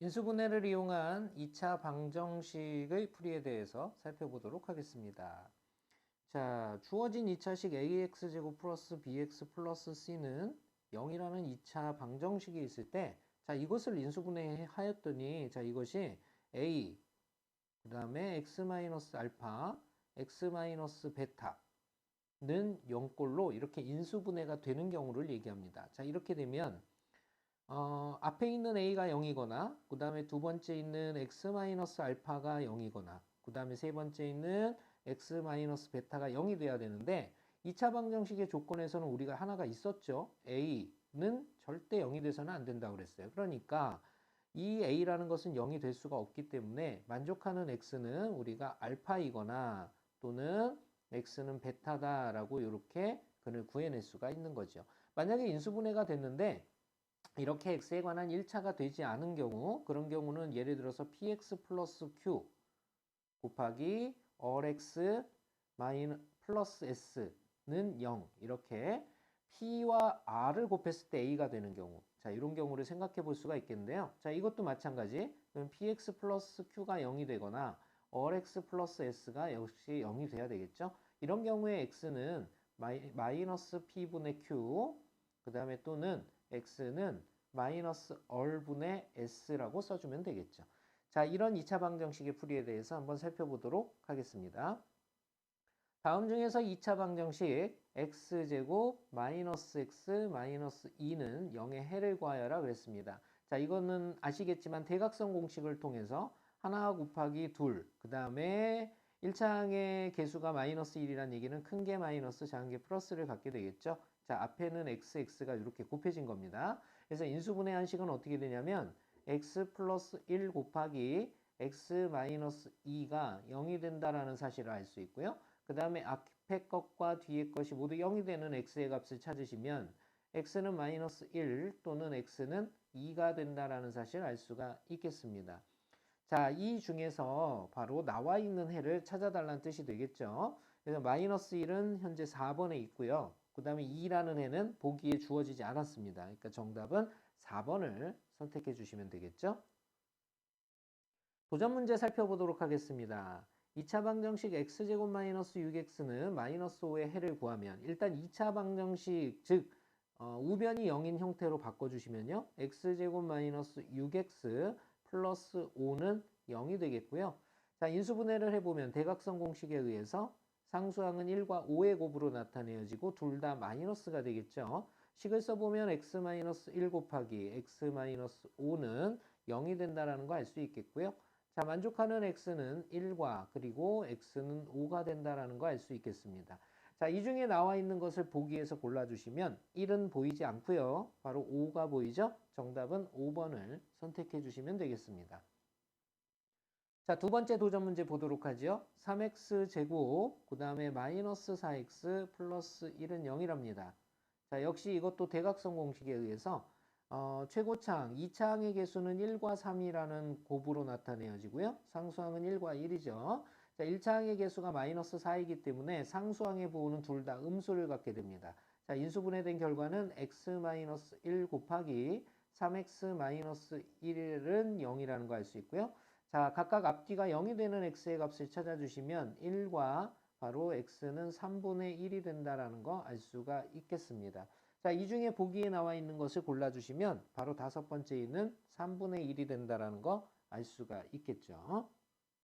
인수분해를 이용한 2차 방정식의 풀이에 대해서 살펴보도록 하겠습니다. 자, 주어진 2차식 ax제곱 플러스 bx 플러스 c는 0이라는 2차 방정식이 있을 때, 자, 이것을 인수분해 하였더니, 자, 이것이 a, 그 다음에 x 마이너스 알파, x 마이너스 베타는 0꼴로 이렇게 인수분해가 되는 경우를 얘기합니다. 자, 이렇게 되면, 어, 앞에 있는 a가 0이거나 그 다음에 두 번째 있는 x 마이너스 알파가 0이거나 그 다음에 세 번째 있는 x 마이너스 베타가 0이 돼야 되는데 2차 방정식의 조건에서는 우리가 하나가 있었죠. a는 절대 0이 돼서는 안 된다고 그랬어요. 그러니까 이 a라는 것은 0이 될 수가 없기 때문에 만족하는 x는 우리가 알파이거나 또는 x는 베타다라고 이렇게 그를 구해낼 수가 있는 거죠. 만약에 인수분해가 됐는데 이렇게 x에 관한 1차가 되지 않은 경우 그런 경우는 예를 들어서 px 플러스 q 곱하기 얼x 마이너 플러스 s는 0 이렇게 p와 r을 곱했을 때 a가 되는 경우. 자 이런 경우를 생각해 볼 수가 있겠는데요. 자 이것도 마찬가지. 그럼 px 플러스 q가 0이 되거나 얼x 플러스 s가 역시 0이 돼야 되겠죠? 이런 경우에 x는 마이, 마이너스 p분의 q 그 다음에 또는 x는 마이너스 얼분의 s라고 써주면 되겠죠. 자, 이런 2차 방정식의 풀이에 대해서 한번 살펴보도록 하겠습니다. 다음 중에서 2차 방정식 x제곱 마이너스 x 마이너스 2는 0의 해를 구하여라 그랬습니다. 자, 이거는 아시겠지만 대각선 공식을 통해서 하나 곱하기 둘, 그 다음에 1차항의 개수가 마이너스 1이라는 얘기는 큰 게 마이너스, 작은 게 플러스를 갖게 되겠죠. 자, 앞에는 x, x가 이렇게 곱해진 겁니다. 그래서 인수분해 한식은 어떻게 되냐면 x 플러스 1 곱하기 x 마이너스 2가 0이 된다라는 사실을 알 수 있고요. 그 다음에 앞에 것과 뒤에 것이 모두 0이 되는 x의 값을 찾으시면 x는 마이너스 1 또는 x는 2가 된다라는 사실을 알 수가 있겠습니다. 자, 이 중에서 바로 나와 있는 해를 찾아달라는 뜻이 되겠죠. 그래서 마이너스 1은 현재 4번에 있고요. 그 다음에 2라는 해는 보기에 주어지지 않았습니다. 그러니까 정답은 4번을 선택해 주시면 되겠죠. 도전 문제 살펴보도록 하겠습니다. 2차 방정식 x제곱 마이너스 6x는 마이너스 5의 해를 구하면 일단 2차 방정식 즉 어, 우변이 0인 형태로 바꿔주시면요. x제곱 마이너스 6x 플러스 5는 0이 되겠고요. 자 인수분해를 해보면 대각선 공식에 의해서 상수항은 1과 5의 곱으로 나타내어지고 둘 다 마이너스가 되겠죠. 식을 써보면 x-1 곱하기 x-5는 0이 된다는 거 알 수 있겠고요. 자, 만족하는 x는 1과 그리고 x는 5가 된다는 거 알 수 있겠습니다. 자, 이 중에 나와 있는 것을 보기에서 골라주시면 1은 보이지 않고요. 바로 5가 보이죠? 정답은 5번을 선택해 주시면 되겠습니다. 자, 두 번째 도전 문제 보도록 하죠. 3x 제곱, 그 다음에 마이너스 4x 플러스 1은 0이랍니다. 자, 역시 이것도 대각선 공식에 의해서 어, 최고차항, 2차항의 개수는 1과 3이라는 곱으로 나타내어지고요. 상수항은 1과 1이죠. 자, 1차항의 개수가 마이너스 4이기 때문에 상수항의 부호는 둘 다 음수를 갖게 됩니다. 자, 인수분해된 결과는 x-1 곱하기 3x-1은 0이라는 거 알 수 있고요. 자, 각각 앞뒤가 0이 되는 x의 값을 찾아주시면 1과 바로 x는 3분의 1이 된다라는 거 알 수가 있겠습니다. 자, 이 중에 보기에 나와 있는 것을 골라주시면 바로 다섯 번째 있는 3분의 1이 된다라는 거 알 수가 있겠죠.